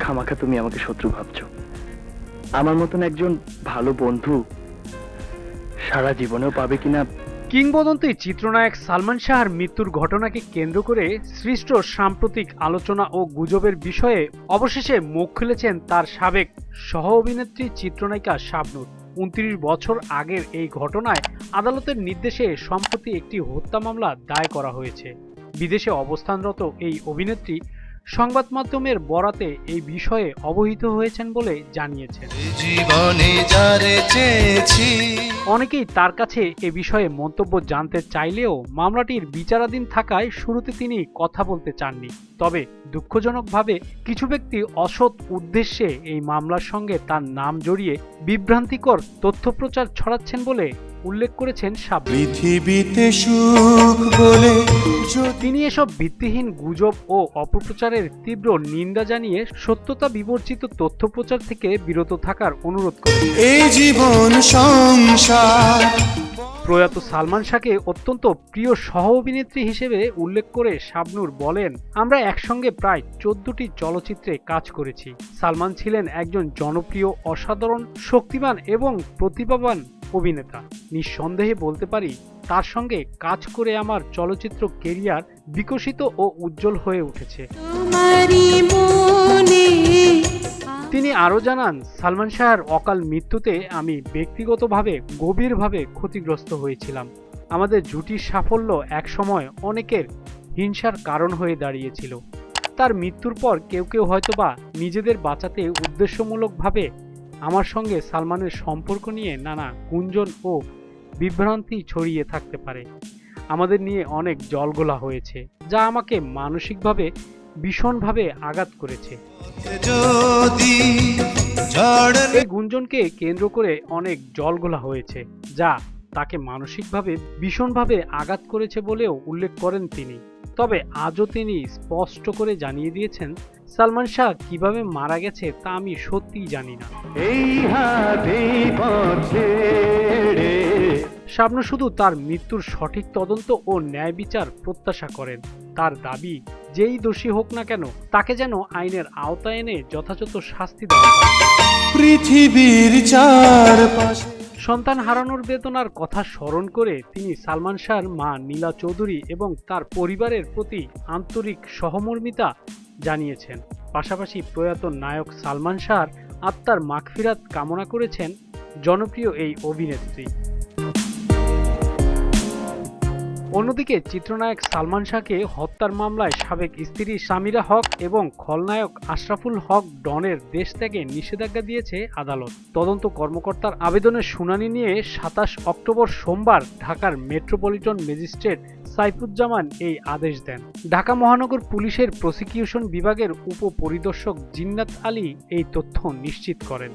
খামাখা তুমি আমাকে শত্রু ভাবছ। আমার মতন একজন ভালো বন্ধু সারা জীবনেও পাবে কিনা? কিংবদন্তি চিত্রনায়ক সালমান শাহর মৃত্যুর ঘটনাকে কেন্দ্র করে সৃষ্ট সাম্প্রতিক আলোচনা ও গুজবের বিষয়ে অবশেষে মুখ খুলেছেন তার সাবেক সহ অভিনেত্রী চিত্রনায়িকা শাবনুর। উনত্রিশ বছর আগের এই ঘটনায় আদালতের নির্দেশে সম্প্রতি একটি হত্যা মামলা দায় করা হয়েছে। বিদেশে অবস্থানরত এই অভিনেত্রী সংবাদ মাধ্যমের বরাতে এই বিষয়ে অবহিত হয়েছেন বলে জানিয়েছেন। অনেকেই তার কাছে এ বিষয়ে মন্তব্য জানতে চাইলেও মামলাটির বিচারাধীন থাকায় শুরুতে তিনি কথা বলতে চাননি। তবে দুঃখজনকভাবে কিছু ব্যক্তি অসৎ উদ্দেশ্যে এই মামলার সঙ্গে তার নাম জড়িয়ে বিভ্রান্তিকর তথ্য প্রচার ছড়াচ্ছেন বলে উল্লেখ করেছেন পৃথিবীতে সুখ বলে তিনি এসব ভিত্তিহীন গুজব ও অপপ্রচারের তীব্র নিন্দা জানিয়ে সত্যতা বিবর্জিত তথ্য প্রচার থেকে বিরত থাকার অনুরোধ করেন এই জীবন সংসার। প্রয়াত সালমান শাহকে অত্যন্ত প্রিয় সহ অভিনেত্রী হিসেবে উল্লেখ করে শাবনুর বলেন আমরা একসঙ্গে প্রায় চোদ্দটি চলচ্চিত্রে কাজ করেছি। সালমান ছিলেন একজন জনপ্রিয় অসাধারণ শক্তিমান এবং প্রতিভাবান অভিনেতা। নিঃসন্দেহে বলতে পারি তার সঙ্গে কাজ করে আমার চলচ্চিত্র কেরিয়ার বিকশিত ও উজ্জ্বল হয়ে উঠেছে। তিনি আরও জানান সালমান শাহর অকাল মৃত্যুতে আমি ব্যক্তিগতভাবে গভীরভাবে ক্ষতিগ্রস্ত হয়েছিলাম। আমাদের জুটির সাফল্য একসময় অনেকের হিংসার কারণ হয়ে দাঁড়িয়েছিল। তার মৃত্যুর পর কেউ কেউ হয়তোবা নিজেদের বাঁচাতে উদ্দেশ্যমূলকভাবে আমার সঙ্গে সালমানের সম্পর্ক নিয়ে নানা গুঞ্জন ও বিভ্রান্তি ছড়িয়ে থাকতে পারে। আমাদের নিয়ে অনেক জলগোলা হয়েছে যা আমাকে মানসিকভাবে ভীষণভাবে আঘাত করেছে। এই গুঞ্জনকে কেন্দ্র করে অনেক জলগোলা হয়েছে যা তাকে মানসিকভাবে ভীষণভাবে আঘাত করেছে বলেও উল্লেখ করেন তিনি। তবে আজও তিনি স্পষ্ট করে জানিয়ে দিয়েছেন সালমান শাহ কীভাবে মারা গেছে তা আমি সত্যিই জানি না। শাবনু শুধু তার মৃত্যুর সঠিক তদন্ত ও ন্যায় বিচার প্রত্যাশা করেন। তার দাবি যেই দোষী হোক না কেন তাকে যেন আইনের আওতায় এনে যথাযথ শাস্তি দেওয়া হয়। পৃথিবীর চারপাশে সন্তান হারানোর বেদনার কথা স্মরণ করে তিনি সালমান শাহর মা নীলা চৌধুরী এবং তার পরিবারের প্রতি আন্তরিক সহমর্মিতা জানিয়েছেন। পাশাপাশি প্রয়াত নায়ক সালমান শাহর আত্মার মাগফিরাত কামনা করেছেন জনপ্রিয় এই অভিনেত্রী। অন্যদিকে চিত্রনায়ক সালমান শাহকে হত্যার মামলায় সাবেক স্ত্রী সামিরা হক এবং খলনায়ক আশরাফুল হক ডনের দেশ থেকে নিষেধাজ্ঞা দিয়েছে আদালত। তদন্ত কর্মকর্তার আবেদনের শুনানি নিয়ে সাতাশ অক্টোবর সোমবার ঢাকার মেট্রোপলিটন ম্যাজিস্ট্রেট সাইফুজ্জামান এই আদেশ দেন। ঢাকা মহানগর পুলিশের প্রসিকিউশন বিভাগের উপপরিদর্শক জিন্নাত আলী এই তথ্য নিশ্চিত করেন।